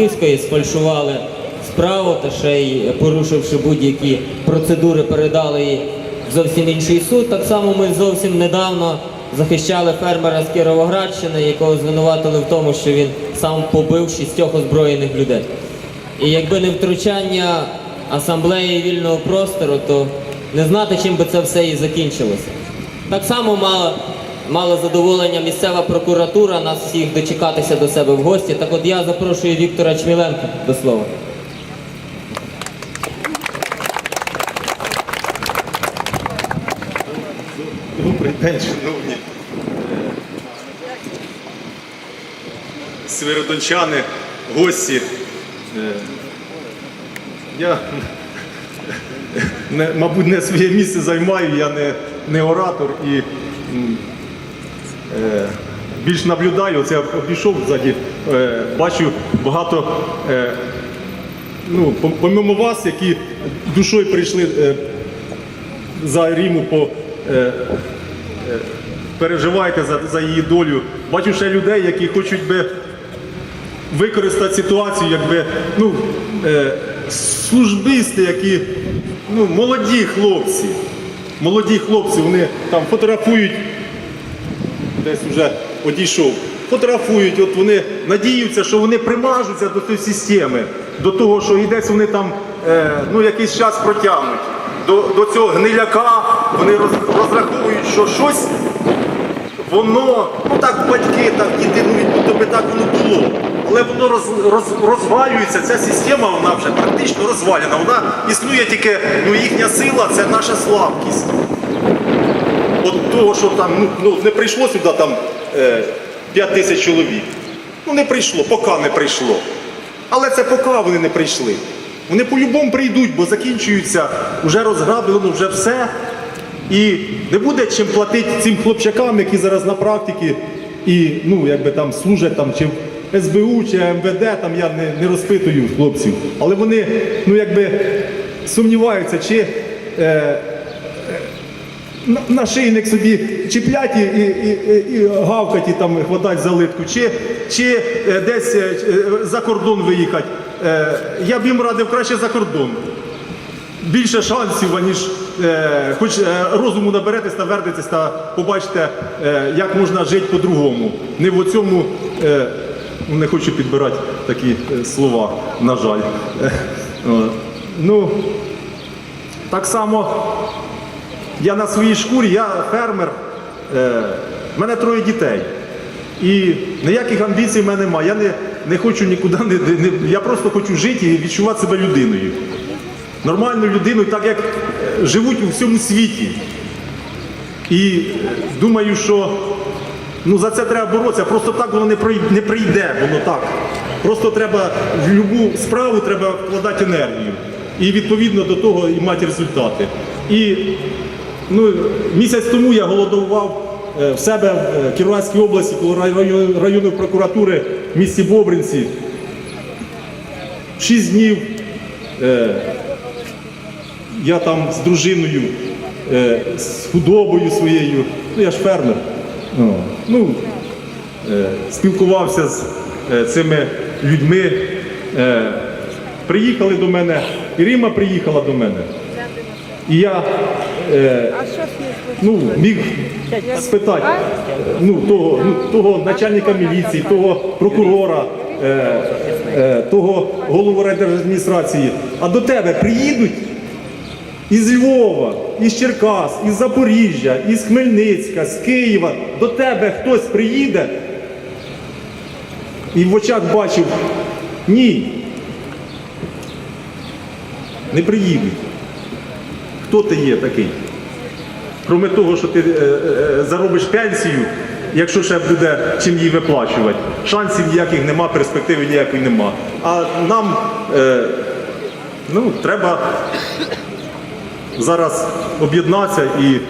Івано-Франківська і сфальшували справу та ще й порушивши будь-які процедури, передали її в зовсім інший суд. Так само ми зовсім недавно захищали фермера з Кіровоградщини, якого звинуватили в тому, що він сам побив шістьох озброєних людей. І якби не втручання асамблеї вільного простору, то не знати, чим би це все і закінчилося. Так само мала, мала задоволення місцева прокуратура нас всіх дочекатися до себе в гості. Так от я запрошую Віктора Чміленка до слова. Добрий день, шановні свиродончани, гості. Е, Я, не, мабуть, не своє місце займаю, я не, не оратор і більш наблюдаю. Оце я обійшов ззаді, е, бачу багато, е, ну, помимо вас, які душою прийшли е, за Ріму по е, переживаєте за, за її долю. Бачу ще людей, які хочуть би використати ситуацію, якби ну, службисти, які ну, молоді хлопці. Молоді хлопці, вони там фотографують, десь вже одійшов. Фотографують, от вони надіються, що вони примажуться до цієї системи, до того, що і десь вони там е, ну, якийсь час протягнуть. До, до цього гниляка вони роз, розраховують, що щось воно, ну так батьки, так діти, ну будто би так воно було. Але воно роз, роз, розвалюється, ця система вона вже практично розвалена. Вона існує тільки, ну їхня сила це наша слабкість. От того, що там ну, ну, не прийшло сюди там 5 тисяч чоловік. Ну не прийшло, поки не прийшло. Але це поки вони не прийшли. Вони по-любому прийдуть, бо закінчуються, вже розграблено, вже все. І не буде чим платити цим хлопчакам, які зараз на практиці і ну, якби там служать там, чи в СБУ, чи МВД, там я не, не розпитую хлопців. Але вони ну, якби сумніваються, чи е, на- нашийник собі чіплять і, і, і, і гавкать і там хватать за литку, чи, чи е, десь е, е, за кордон виїхати. Я б їм радив краще за кордон. Більше шансів, аніж хоч розуму наберетесь та вернетесь та побачите, як можна жити по-другому. Не в оцьому, не хочу підбирати такі слова, на жаль. Ну, так само я на своїй шкурі, я фермер, е, в мене троє дітей. І ніяких амбіцій в мене немає. Я не, не хочу нікуди, не, не, я просто хочу жити і відчувати себе людиною. Нормальною людиною, так як е, живуть у всьому світі. І е, думаю, що ну, за це треба боротися. Просто так воно не пройде, не прийде, воно так. Просто треба в будь-яку справу треба вкладати енергію. І відповідно до того і мати результати. І ну, місяць тому я голодував е, в себе в е, Кіровоградській області, коло районної прокуратури в місті Бобринці. Шість днів е, я там з дружиною, з худобою своєю, ну я ж фермер. Ну, спілкувався з цими людьми. Приїхали до мене, і Рима приїхала до мене. І я е, ну, міг спитати ну, того, ну, того начальника міліції, того прокурора, е, е, того голову райдержадміністрації. А до тебе приїдуть із Львова, із Черкас, із Запоріжжя, із Хмельницька, з Києва. До тебе хтось приїде і в очах бачив, ні. Не приїдуть. Хто ти є такий? Кроме того, що ти е, е, заробиш пенсію, якщо ще буде чим її виплачувати. Шансів ніяких нема, перспективи ніякої нема. А нам е, ну, треба зараз об'єднатися і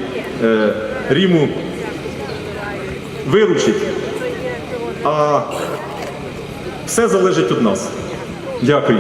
е, Ріму виручити. А все залежить від нас. Дякую.